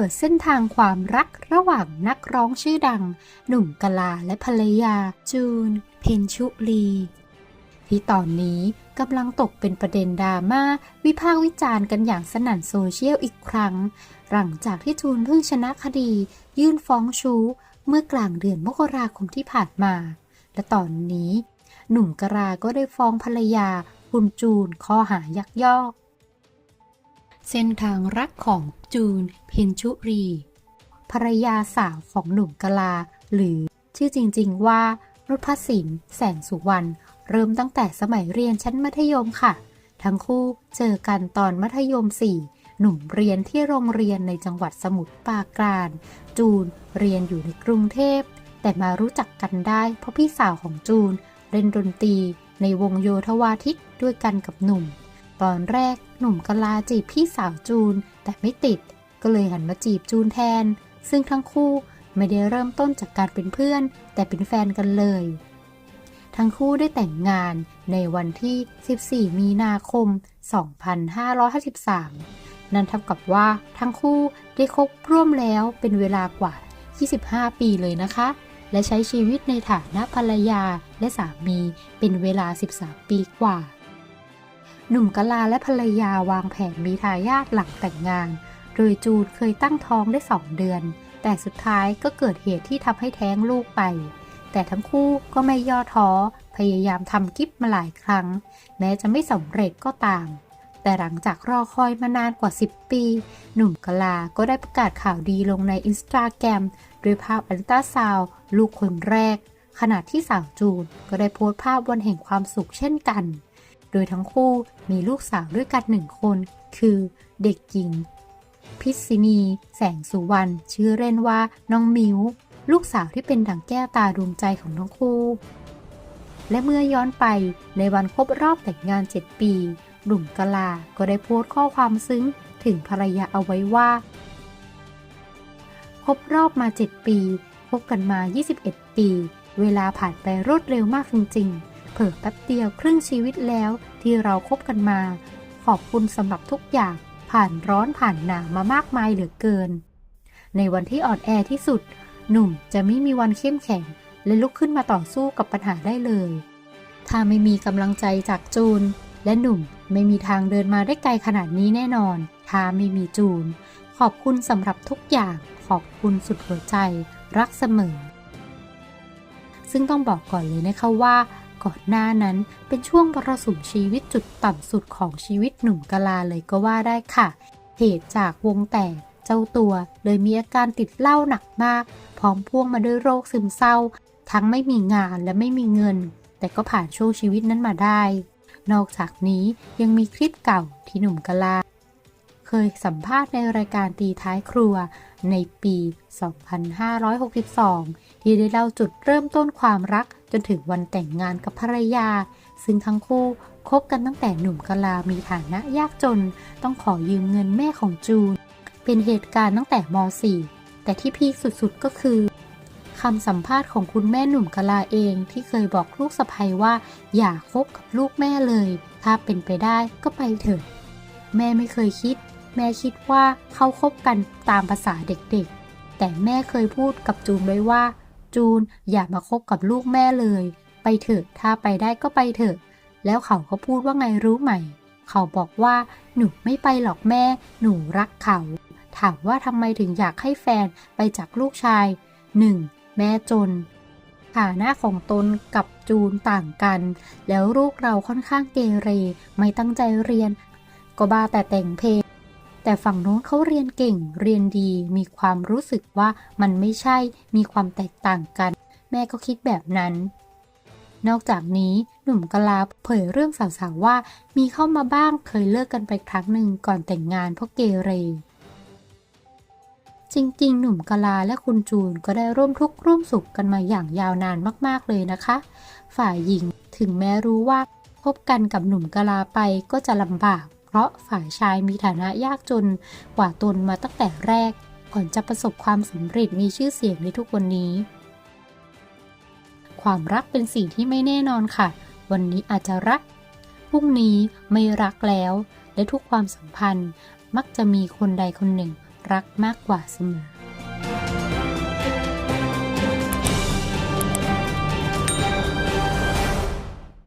ปิดเส้นทางความรักระหว่างนักร้องชื่อดัง หนุ่มกะลาและภรรยา จูน เพนชุลี ที่ตอนนี้กำลังตกเป็นประเด็นดราม่าวิพากษ์วิจารณ์กันอย่างสนั่นโซเชียลอีกครั้ง หลังจากที่จูนเพิ่งชนะคดี ยื่นฟ้องชู้ เมื่อกลางเดือนมกราคมที่ผ่านมา และตอนนี้ หนุ่มกะลาก็ได้ฟ้องภรรยา คุณจูนข้อหายักยอก เส้นทางรักของจูน เพนชุรี ภรรยาสาวของหนุ่มกลา หรือชื่อจริงๆว่านุชสินแสงสุวรรณเริ่มตั้งแต่สมัยเรียนชั้นมัธยมค่ะ ทั้งคู่เจอกันตอนมัธยม 4 หนุ่มเรียนที่โรงเรียนในจังหวัดสมุทรปราการ จูนเรียนอยู่ในกรุงเทพ แต่มารู้จักกันได้เพราะพี่สาวของจูนเล่นดนตรีในวงโยธวาทิตด้วยกันกับหนุ่ม ตอนแรกหนุ่มกะลาจีบพี่สาวจูน แต่ไม่ติด ก็เลยหันมาจีบจูนแทน ซึ่งทั้งคู่ไม่ได้เริ่มต้นจากการเป็นเพื่อน แต่เป็นแฟนกันเลย ทั้งคู่ได้แต่งงานในวันที่ 14 มีนาคม 2553 นั่นเท่ากับว่าทั้งคู่ได้คบร่วมแล้วเป็นเวลากว่า 25 ปีเลยนะคะ และใช้ชีวิตในฐานะภรรยาและสามีเป็นเวลา 13 ปีกว่า หนุ่มกะลาและภรรยาวางแผนมีทายาทหลังแต่งงาน โดยจูนเคยตั้งท้องได้2เดือน แต่สุดท้ายก็เกิดเหตุที่ทำให้แท้งลูกไป แต่ทั้งคู่ก็ไม่ย่อท้อ พยายามทำกิฟมาหลายครั้ง แม้จะไม่สำเร็จก็ตาม แต่หลังจากรอคอยมานานกว่า 10 ปี หนุ่มกะลาก็ได้ประกาศข่าวดีลงในอินสตาแกรมด้วยภาพอันตราซาวลูกคนแรกขณะที่สาวจูนก็ได้โพสต์ภาพวันแห่งความสุขเช่นกัน ดยทั้งคู่มีลูกสาวด้วยกันหนึ่งคน คือเด็กหญิง พิษณี แสงสุวรรณชื่อเล่นว่าน้องมิว ลูกสาวที่เป็นดั่งแก้วตาดวงใจของทั้งคู่ และเมื่อย้อนไปในวันครบรอบแต่งงาน 7 ปีหนุ่มกลา ก็ได้โพสต์ข้อความซึ้งถึงภรรยาเอาไว้ว่า ครบรอบมา 7 ปีคบกันมา 21 ปี เวลาผ่านไปรวดเร็วมากจริงๆ เผิ่แป๊บเดียวครึ่งชีวิตแล้วที่เราคบกันมา ขอบคุณสำหรับทุกอย่างผ่านร้อนผ่านหนาวมามากมายเหลือเกิน ในวันที่อ่อนแอที่สุด หนุ่มจะไม่มีวันเข้มแข็ง และลุกขึ้นมาต่อสู้กับปัญหาได้เลย ถ้าไม่มีกำลังใจจากจูน และหนุ่มไม่มีทางเดินมาได้ไกลขนาดนี้แน่นอน ถ้าไม่มีจูน ขอบคุณสำหรับทุกอย่าง ขอบคุณสุดหัวใจ รักเสมอ ซึ่งต้องบอกก่อนเลยนะคะว่า ก่อนหน้านั้นเป็นช่วงมรสุมชีวิตจุดต่ำสุดของชีวิตหนุ่มกะลาเลยก็ว่าได้ค่ะ เหตุจากวงแตกเจ้าตัวเลยมีอาการติดเหล้าหนักมาก พร้อมพ่วงมาด้วยโรคซึมเศร้า ทั้งไม่มีงานและไม่มีเงิน แต่ก็ผ่านช่วงชีวิตนั้นมาได้ นอกจากนี้ยังมีคลิปเก่าที่หนุ่มกะลา เคยสัมภาษณ์ในรายการตีท้ายครัวในปี 2562 ที่ได้เล่าจุดเริ่มต้นความรักจนถึงวันแต่งงานกับภรรยา ซึ่งทั้งคู่คบกันตั้งแต่หนุ่มกะลามีฐานะยากจน ต้องขอยืมเงินแม่ของจูน เป็นเหตุการณ์ตั้งแต่ม .4 แต่ที่พีคสุดๆก็คือคำสัมภาษณ์ของคุณแม่หนุ่มกะลาเองที่เคยบอกลูกสะใภ้ว่า อย่าคบกับลูกแม่เลย ถ้าเป็นไปได้ก็ไปเถอะ แม่ไม่เคยคิด แม่คิดว่าเขาคบกันตามภาษาเด็กๆ แต่แม่เคยพูดกับจูนไว้ว่า จูนอย่ามาคบกับลูกแม่เลย ไปเถอะถ้าไปได้ก็ไปเถอะ แล้วเขาก็พูดว่าไงรู้ไหม เขาบอกว่าหนูไม่ไปหรอกแม่ หนูรักเขา ถามว่าทำไมถึงอยากให้แฟนไปจากลูกชาย 1. แม่จนฐานะของตนกับจูนต่างกัน แล้วลูกเราค่อนข้างเกเร ไม่ตั้งใจเรียน ก็บ้าแต่แต่งเพลง แต่ฝั่งโน้นเขาเรียนเก่ง เรียนดี มีความรู้สึกว่ามันไม่ใช่ มีความแตกต่างกัน แม่ก็คิดแบบนั้น นอกจากนี้หนุ่มกะลาเผยเรื่องสาวๆว่า มีเข้ามาบ้างเคยเลิกกันไปครั้งหนึ่งก่อนแต่งงานเพราะเกเรจริงๆ หนุ่มกะลาและคุณจูนก็ได้ร่วมทุกข์ร่วมสุขกันมาอย่างยาวนานมากๆเลยนะคะ ฝ่ายหญิงถึงแม้รู้ว่าคบกันกับหนุ่มกะลาไปก็จะลำบาก เพราะฝ่ายชายมีฐานะยากจนกว่าตนมาตั้งแต่แรก ก่อนจะประสบความสำเร็จมีชื่อเสียงในทุกวันนี้ ความรักเป็นสิ่งที่ไม่แน่นอนค่ะ วันนี้อาจจะรักพรุ่งนี้ไม่รักแล้ว และทุกความสัมพันธ์มักจะมีคนใดคนหนึ่งรักมากกว่าเสมอ